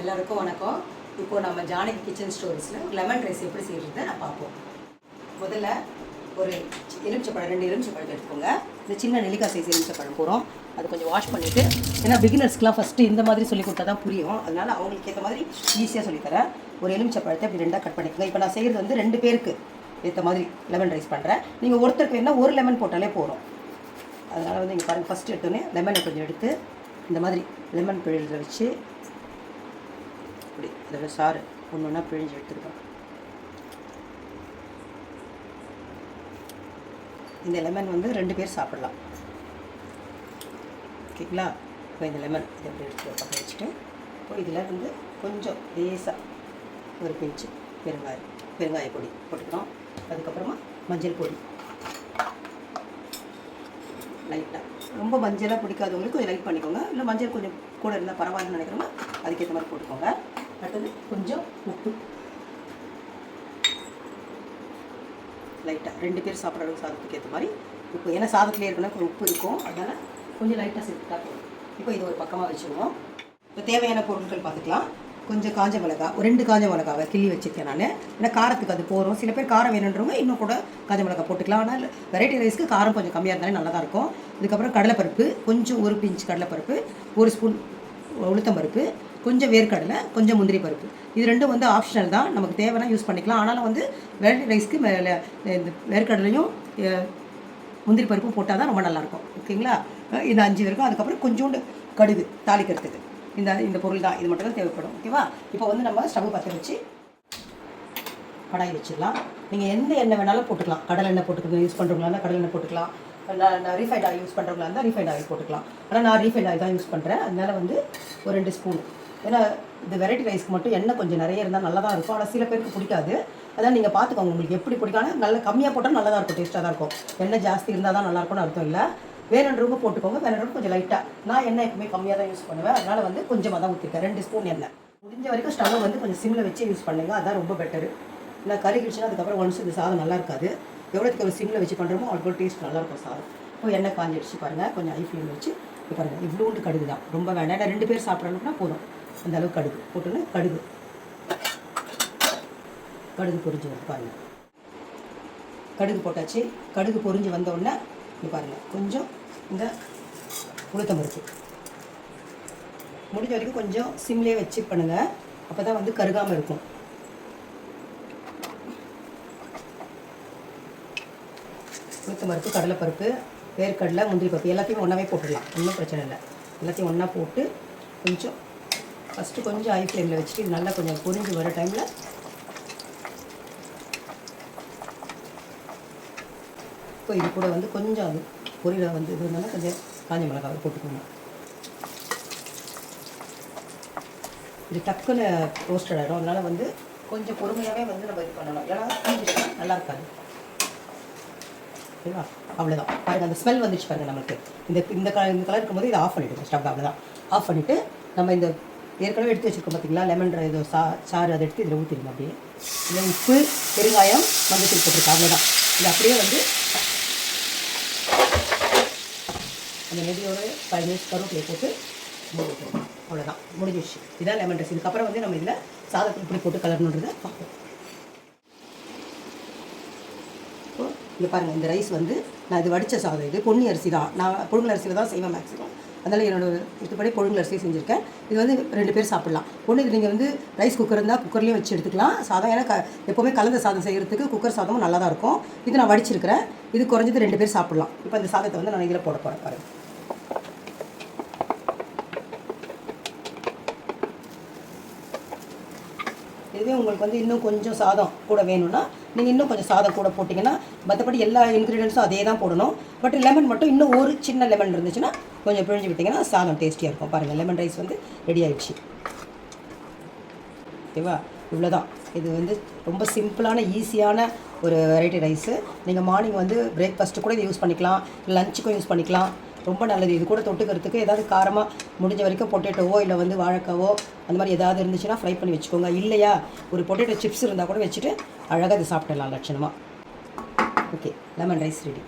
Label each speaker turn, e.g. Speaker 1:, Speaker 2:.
Speaker 1: எல்லாருக்கும் வணக்கம். இப்போ நம்ம ஜானகி கிச்சன் ஸ்டோரிஸில் லெமன் ரைஸ் எப்படி செய்கிறது நான் பார்ப்போம். முதல்ல ஒரு எலுமிச்சப்பழம் ரெண்டு எலுமிச்சப்பழம் எடுத்துக்கோங்க. இந்த சின்ன நெல்லிக்காய் சைஸ் எலுமிச்சப்பழம் போகிறோம் அது கொஞ்சம் வாஷ் பண்ணிவிட்டு ஏன்னா பிகினர்ஸ்க்குலாம் ஃபஸ்ட்டு இந்த மாதிரி சொல்லி கொடுத்தா தான் புரியும். அதனால் அவங்களுக்கு ஏற்ற மாதிரி ஈஸியாக சொல்லித்தரேன் ஒரு எலுமிச்சப்பழத்தை இப்படி ரெண்டாக கட் பண்ணிக்கோங்க. இப்போ நான் செய்கிறது வந்து ரெண்டு பேருக்கு ஏற்ற மாதிரி லெமன் ரைஸ் பண்ணுறேன் நீங்கள் ஒருத்தருக்கு வேணால் ஒரு லெமன் போட்டாலே போதும். அதனால் வந்து இங்கே பாருங்கள் ஃபஸ்ட்டு எடுத்தோடனே லெமனை கொஞ்சம் எடுத்து இந்த மாதிரி லெமன் பிழிஞ்ச வச்சு இதில் சாறு ஒன்று ஒன்றா பிழிஞ்சு எடுத்துருக்கோம். இந்த லெமன் வந்து ரெண்டு பேர் சாப்பிடலாம். ஓகேங்களா? இப்போ இந்த லெமன் இதை எப்படி எடுத்து பக்கம் வச்சுட்டு இப்போ இதில் வந்து கொஞ்சம் லேசாக ஒரு பிஞ்சு பெருங்காயம் பெருங்காய பொடி போட்டுக்கிறோம். அதுக்கப்புறமா மஞ்சள் பொடி. லைட்டாக ரொம்ப மஞ்சளாக பிடிக்காதவங்களுக்கு கொஞ்சம் லைட் பண்ணிக்கோங்க. இல்லை மஞ்சள் கொஞ்சம் கூட இருந்தால் பரவாயில்லன்னு நினைக்கிறோமா அதுக்கேற்ற மாதிரி போட்டுக்கோங்க. அடுத்தது கொஞ்சம் உப்பு. லைட்டாக ரெண்டு பேர் சாப்பிட்ற அளவுக்கு சாதத்துக்கு ஏற்ற மாதிரி உப்பு. ஏன்னா சாதத்துலேயே இருக்கணும் கொஞ்சம் உப்பு இருக்கும். அதனால் கொஞ்சம் லைட்டாக சேர்த்துட்டா போதும். இப்போ இது ஒரு பக்கமாக வச்சுருவோம். இப்போ தேவையான பொருட்கள் பார்த்துக்கலாம். கொஞ்சம் காஞ்ச மிளகா ஒரு ரெண்டு காஞ்ச மிளகாவை கிள்ளி வச்சுருக்கேன் நான். ஏன்னா காரத்துக்கு அது போகிறோம் சில பேர் காரம் வேணுன்றவங்க இன்னும் கூட காஞ்ச மிளகா போட்டுக்கலாம். ஆனால் வெரைட்டி ரைஸ்க்கு காரம் கொஞ்சம் கம்மியாக இருந்தாலே நல்லா தான் இருக்கும். இதுக்கப்புறம் கடலைப்பருப்பு கொஞ்சம் ஒரு பிஞ்ச் கடலைப்பருப்பு ஒரு ஸ்பூன் உளுத்தம்பருப்பு கொஞ்சம் வேர்க்கடலை கொஞ்சம் முந்திரி பருப்பு. இது ரெண்டும் வந்து ஆப்ஷனல் தான். நமக்கு தேவைன்னா யூஸ் பண்ணிக்கலாம். ஆனாலும் வந்து வெரைட்டி ரைஸ்க்கு மேலே இந்த வேர்க்கடலையும் முந்திரி பருப்பும் போட்டால் தான் ரொம்ப நல்லாயிருக்கும். ஓகேங்களா? இந்த அஞ்சு இருக்கும் அதுக்கப்புறம் கொஞ்சோண்டு கடுகு தாளிக்கிறதுக்கு. இந்த இந்த பொருள் தான். இது மட்டும் தான் தேவைப்படும். ஓகேவா? இப்போ வந்து நம்ம ஸ்டவ் பற்ற வச்சு கடாய் வச்சிடலாம். நீங்கள் எந்த எண்ணெய் வேணாலும் போட்டுக்கலாம். கடலை எண்ணெய் போட்டுக்கலாம் யூஸ் பண்ணுறவங்களா இருந்தால் கடலை எண்ணெய் போட்டுக்கலாம். நான் நான் ரீஃபைண்ட் ஆயில் யூஸ் பண்ணுறவங்களா இருந்தால் ரீஃபைண்ட் ஆயில் போட்டுக்கலாம். ஆனால் நான் ரீஃபைண்ட் ஆயில் தான் யூஸ் பண்ணுறேன் அதனால வந்து ஒரு ரெண்டு ஸ்பூன் ஏன்னா இந்த வெரைட்டி ரைஸ்க்கு மட்டும் எண்ணெய் கொஞ்சம் நிறைய இருந்தால் நல்லா தான் இருக்கும். ஆனால் சில பேருக்கு பிடிக்காது. அதான் நீங்கள் பார்த்துக்கோங்க உங்களுக்கு எப்படி பிடிக்கானா நல்ல கம்மியாக போட்டால் நல்லா தான் இருக்கும் டேஸ்ட்டாக தான் இருக்கும். எண்ணெய் ஜாஸ்தி இருந்தால் தான் நல்லா இருக்கும்னு அர்த்தம் இல்லை. வேணுன்றவங்க போட்டுக்கோங்க வேணுன்றவங்க கொஞ்சம் லைட்டாக நான் எண்ணெய் எப்பவுமே கம்மியாக தான் யூஸ் பண்ணுவேன். அதனால் வந்து கொஞ்சமாக தான் ஊற்றிருக்கேன் ரெண்டு ஸ்பூன் எண்ணெய். முடிஞ்ச வரைக்கும் ஸ்டவ்வை வந்து கொஞ்சம் சிம்மில் வச்சு யூஸ் பண்ணுங்க. அதான் ரொம்ப பெட்டரு இல்லை கறி கிடுச்சுன்னா அதுக்கப்புறம் ஒன்ஸ் இந்த சாதம் நல்லா இருக்காது. எவ்வளோத்துக்கு ஒரு சிம்மில் வச்சு பண்ணுறோமோ அவ்வளோ டேஸ்ட் நல்லாயிருக்கும் சாதம். இப்போ எண்ணெய் காஞ்சிடுச்சு பாருங்கள் கொஞ்சம் ஐ ஃப்ளேமில் வச்சு பாருங்கள் இவ்வளோண்டு கடுகு தான் ரொம்ப வேண்டாம். ஏன்னா ரெண்டு பேர் சாப்பிட்றதுனா போதும். அந்த அளவுக்கு கடுகு. போட்டோன்னே கடுகு. கடுகு பொரிஞ்சு வருது பாருங்கள் கடுகு போட்டாச்சு. கடுகு பொரிஞ்சு வந்த உடனே பாருங்கள் கொஞ்சம் இந்த உளுத்தம் பருப்பு. முடிஞ்ச வரைக்கும் கொஞ்சம் சிம்லேயே வச்சு பண்ணுங்கள் அப்போ தான் வந்து கருகாமல் இருக்கும். உளுத்தம் பருப்பு கடலைப்பருப்பு வேர்க்கடலை முந்திரி பருப்பு எல்லாத்தையும் ஒன்றாவே போட்டுடலாம். ஒன்றும் பிரச்சனை இல்லை. எல்லாத்தையும் ஒன்றா போட்டு கொஞ்சம் ஃபஸ்ட்டு கொஞ்சம் ஐ ஃப்ளேமில் வச்சுட்டு நல்லா கொஞ்சம் பொரிஞ்சு வர டைமில் இப்போ இது கூட வந்து கொஞ்சம் அது பொரியலை வந்து இது இருந்தாலும் கொஞ்சம் காஞ்ச மிளகாவை போட்டுக்கோங்க. இது டக்குன்னு ரோஸ்டட் ஆகிடும் அதனால் வந்து கொஞ்சம் பொறுமையாகவே வந்து நம்ம இது பண்ணணும். ஏன்னா தீஞ்சிடுச்சுன்னா நல்லா இருக்காது. ஓகேவா அவ்வளோதான் பாருங்கள் அந்த ஸ்மெல் வந்துச்சு பாருங்கள் நமக்கு. இந்த இந்த கலர் இந்த கலர் இருக்கும்போது இதை ஆஃப் பண்ணிவிடுங்க ஸ்டவ் அவ்வளோதான் ஆஃப் பண்ணிவிட்டு நம்ம இந்த ஏற்கனவே எடுத்து வச்சுருக்கோம் பார்த்தீங்களா லெமன் இது சா சாறு அதை எடுத்து இதில் ஊற்றிடுங்க அப்படியே. இல்லை உப்பு பெருங்காயம் மஞ்சத்தூள் போட்டிருக்கு அவ்வளோதான் இது அப்படியே வந்து அந்த நெடியோட ஃபைவ் மினிட்ஸ் கருவேப்பிலை போட்டு மூடிட்டு அவ்வளோதான் முடிஞ்சிடுச்சு இதான் லெமன் ரைஸ் இதுக்கப்புறம் வந்து நம்ம இதில் சாதத்தை இப்படி போட்டு கலரணுன்றதை பார்ப்போம். இப்போ இங்கே பாருங்கள் இந்த ரைஸ் வந்து நான் இது வடித்த சாதம். இது பொன்னி அரிசி தான். நான் புழுங்கல் அரிசியில் தான் செய்வேன் மேக்ஸிமம் அதனால் என்னோடய இஷ்டப்படி புழுங்கல் அரிசி செஞ்சுருக்கேன். இது வந்து ரெண்டு பேர் சாப்பிட்லாம். ஒன்று இது நீங்கள் வந்து ரைஸ் குக்கர் இருந்தால் குக்கர்லேயும் வச்சு எடுத்துக்கலாம். சாதம் ஏன்னா க எப்போவுமே கலந்த சாதம் செய்கிறதுக்கு குக்கர் சாதமும் நல்லா தான் இருக்கும். இது நான் வடிச்சிருக்கிறேன். இது குறைஞ்சது ரெண்டு பேர் சாப்பிட்லாம். இப்போ இந்த சாதத்தை வந்து நான் இதில் போட போகிறேன் பாருங்கள் இதுவே உங்களுக்கு வந்து இன்னும் கொஞ்சம் சாதம் கூட வேணும்னா நீங்கள் இன்னும் கொஞ்சம் சாதம் கூட போட்டிங்கன்னா மற்றபடி எல்லா இன்க்ரீடியன்ஸும் அதே தான் போடணும். பட் லெமன் மட்டும் இன்னும் ஒரு சின்ன லெமன் இருந்துச்சுன்னா கொஞ்சம் பிழிஞ்சு விட்டிங்கன்னா சாதம் டேஸ்டியாக இருக்கும். பாருங்கள் லெமன் ரைஸ் வந்து ரெடி ஆகிடுச்சு ஓகேவா? இவ்வளோதான் இது வந்து ரொம்ப சிம்பிளான ஈஸியான ஒரு வெரைட்டி ரைஸு நீங்கள் மார்னிங் வந்து பிரேக்ஃபாஸ்ட்டு கூட இதை யூஸ் பண்ணிக்கலாம். லஞ்சுக்கும் யூஸ் பண்ணிக்கலாம். ரொம்ப நல்லது. இது கூட தொட்டுக்கிறதுக்கு ஏதாவது காரமாக முடிஞ்ச வரைக்கும் பொட்டேட்டோவோ இல்லை வந்து வாழைக்காவோ அந்த மாதிரி ஏதாவது இருந்துச்சுன்னா ஃப்ரை பண்ணி வச்சுக்கோங்க. இல்லையா? ஒரு பொட்டேட்டோ சிப்ஸ் இருந்தால் கூட வச்சுட்டு அழகாக இது சாப்பிடலாம் லட்சணமாக ஓகே லெமன் ரைஸ் ரெடி